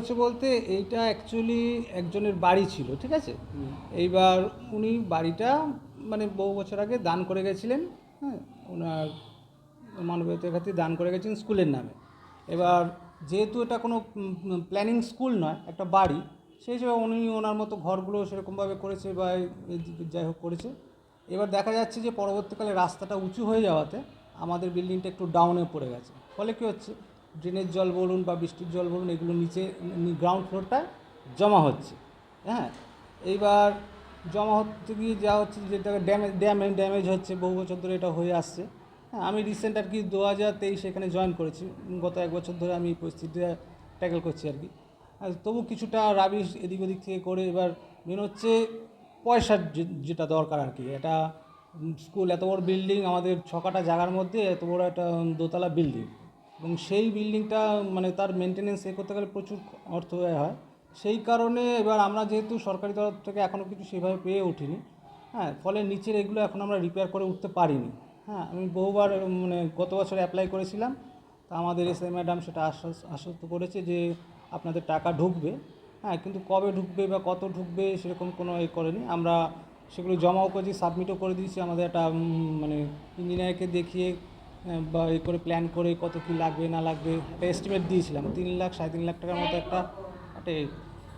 হয়েছে বলতে এইটা অ্যাকচুয়ালি একজনের বাড়ি ছিল, ঠিক আছে? এইবার উনি বাড়িটা মানে বহু বছর আগে দান করে গেছিলেন হ্যাঁ? ওনার মানবতার খাতির দান করে গেছেন স্কুলের নামে। এবার যেহেতু এটা কোনো প্ল্যানিং স্কুল নয়, একটা বাড়ি, সেই হিসেবে উনি ওনার মতো ঘরগুলো সেরকমভাবে করেছে বা যাই হোক করেছে। এবার দেখা যাচ্ছে যে পরবর্তীকালে রাস্তাটা উঁচু হয়ে যাওয়াতে আমাদের বিল্ডিংটা একটু ডাউনে পড়ে গেছে। ফলে কী হচ্ছে? ড্রেনের জল বলুন বা বৃষ্টির জল বলুন, এগুলো নিচে গ্রাউন্ড ফ্লোরটা জমা হচ্ছে হ্যাঁ? এইবার জমা হতে গিয়ে যা হচ্ছে যেটা ড্যামেজ ড্যামেজ ড্যামেজ হচ্ছে, বহু বছর ধরে এটা হয়ে আসছে হ্যাঁ? আমি রিসেন্ট আর কি দু হাজার তেইশে এখানে জয়েন করেছি, গত এক বছর ধরে আমি এই পরিস্থিতিটা ট্যাকেল করছি আর কি। আর তবু কিছুটা রাবিশ এদিক ওদিক থেকে করে এবার মেন হচ্ছে পয়সার যেটা দরকার আর কি, এটা স্কুল এত বড় বিল্ডিং আমাদের ছকাটা জায়গার মধ্যে এত বড় একটা দোতলা বিল্ডিং এবং সেই বিল্ডিংটা মানে তার মেনটেনেন্স এ করতে গেলে প্রচুর অর্থ ব্যয় হয়। সেই কারণে এবার আমরা যেহেতু সরকারি তরফ থেকে এখনও কিছু সেভাবে পেয়ে উঠিনি হ্যাঁ ফলে নিচের এগুলো এখন আমরা রিপেয়ার করে উঠতে পারিনি। হ্যাঁ আমি বহুবার মানে গত বছর অ্যাপ্লাই করেছিলাম, তা আমাদের এস আই ম্যাডাম সেটা আশ্বাস, আশ্বস্ত করেছে যে আপনাদের টাকা ঢুকবে। হ্যাঁ কিন্তু কবে ঢুকবে বা কত ঢুকবে সেরকম কোনো এ করেনি। আমরা সেগুলো জমাও করেছি সাবমিটও করে দিয়েছি। আমাদের একটা মানে ইঞ্জিনিয়ারকে দেখিয়ে বা এ করে প্ল্যান করে কত কী লাগবে, না লাগবে, একটা এস্টিমেট দিয়েছিলাম। তিন লাখ, সাড়ে তিন লাখ টাকার মতো একটা একটা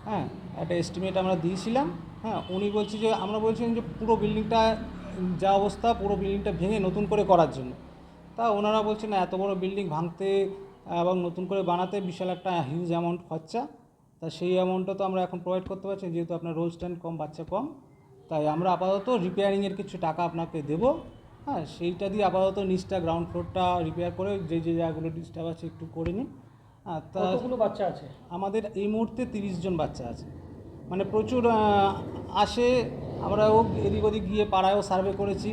হ্যাঁ একটা এস্টিমেট আমরা দিয়েছিলাম। হ্যাঁ উনি বলছি যে, আমরা বলছিলাম যে, পুরো বিল্ডিংটা যা অবস্থা, পুরো বিল্ডিংটা ভেঙে নতুন করে করার জন্য। তা ওনারা বলছেন না, এত বড় বিল্ডিং ভাঙতে এবং নতুন করে বানাতে বিশাল একটা হিউজ অ্যামাউন্ট খরচা। তা সেই অ্যামাউন্টটা তো আমরা এখন প্রোভাইড করতে পারছি, যেহেতু আপনার রোল স্ট্যান্ড কম, বাচ্চা কম। তাই আমরা আপাতত রিপেয়ারিংয়ের কিছু টাকা আপনাকে দেবো। হ্যাঁ সেইটা দিয়ে আপাতত নিচটা গ্রাউন্ড ফ্লোরটা রিপেয়ার করে যে যে জায়গাগুলো ডিস্টার্ব আছে একটু করে নিন। হ্যাঁ তা কতগুলো বাচ্চা আছে? আমাদের এই মুহূর্তে তিরিশ জন বাচ্চা আছে। মানে প্রচুর আসে আমরাও এদিক ওদিক গিয়ে পাড়ায়ও সার্ভে করেছি।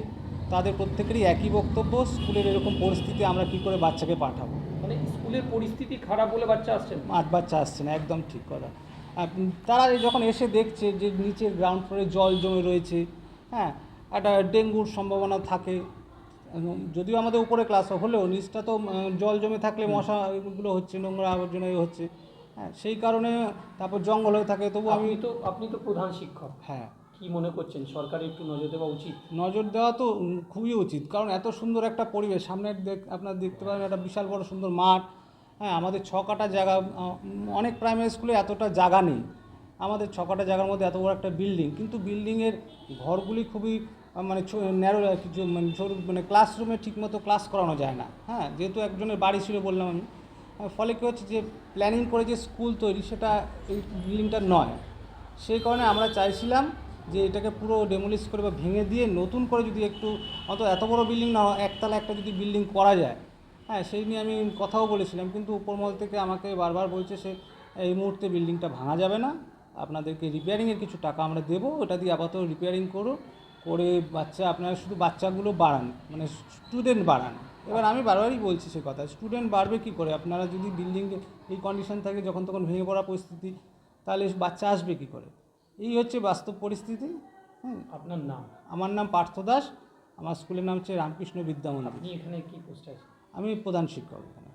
তাদের প্রত্যেকেরই একই বক্তব্য স্কুলের এরকম পরিস্থিতি আমরা কী করে বাচ্চাকে পাঠাবো? মানে স্কুলের পরিস্থিতি খারাপ বলে বাচ্চা আসছেন আট বাচ্চা আসছে না একদম ঠিক কথা। আর তারা যখন এসে দেখছে যে নিচে গ্রাউন্ড ফ্লোরে জল জমে রয়েছে হ্যাঁ একটা ডেঙ্গুর সম্ভাবনা থাকে। এবং যদিও আমাদের উপরে ক্লাস হলেও নিচটা তো জল জমে থাকলে মশা এগুলো হচ্ছে নোংরা আবর্জনা হচ্ছে। হ্যাঁ সেই কারণে তারপর জঙ্গল হয়ে থাকে তবু আমি তো আপনি তো প্রধান শিক্ষক। হ্যাঁ। কি মনে করছেন? সরকারের একটু নজর দেওয়া উচিত? নজর দেওয়া তো খুবই উচিত। কারণ এত সুন্দর একটা পরিবেশ সামনে দেখ আপনারা দেখতে পারেন একটা বিশাল বড় সুন্দর মাঠ। হ্যাঁ আমাদের ছ কাটা জায়গা অনেক প্রাইমারি স্কুলে এতটা জায়গা নেই। আমাদের ছ কাটা জায়গার মধ্যে এত বড় একটা বিল্ডিং কিন্তু বিল্ডিংয়ের ঘরগুলি খুবই মানে ন্যারো কিছু মানে ছোট মানে ক্লাসরুমে ঠিকমতো ক্লাস করানো যায় না। হ্যাঁ যেহেতু একজনের বাড়ি ছিল বললাম আমি। ফলে কী হচ্ছে যে প্ল্যানিং করে যে স্কুল তৈরি সেটা এই বিল্ডিংটা নয়। সেই কারণে আমরা চাইছিলাম যে এটাকে পুরো ডেমোলিশ করে বা ভেঙে দিয়ে নতুন করে যদি একটু অত এত বড় বিল্ডিং না, একতলা একটা যদি বিল্ডিং করা যায়। হ্যাঁ সেই নিয়ে আমি কথাও বলেছিলাম, কিন্তু উপরমহল থেকে আমাকে বারবার বলছে সে, এই মুহূর্তে বিল্ডিংটা ভাঙা যাবে না। আপনাদেরকে রিপেয়ারিংয়ের কিছু টাকা আমরা দেবো। ওটা দিয়ে আপাতত রিপেয়ারিং করো করে বাচ্চা আপনারা শুধু বাচ্চাগুলো বাড়ান মানে স্টুডেন্ট বাড়ান। এবার আমি বারবারই বলছি সে কথা স্টুডেন্ট বাড়বে কী করে? আপনারা যদি বিল্ডিং এই কন্ডিশন থাকে যখন তখন ভেঙে পড়া পরিস্থিতি তাহলে বাচ্চা আসবে কী করে? এই হচ্ছে বাস্তব পরিস্থিতি। হুম। আপনার নাম? আমার নাম পার্থ দাস আমার স্কুলের নাম হচ্ছে রামকৃষ্ণ বিদ্যা মন্দির আপনি এখানে কি পোস্টে আছেন? আমি প্রধান শিক্ষক এখানে।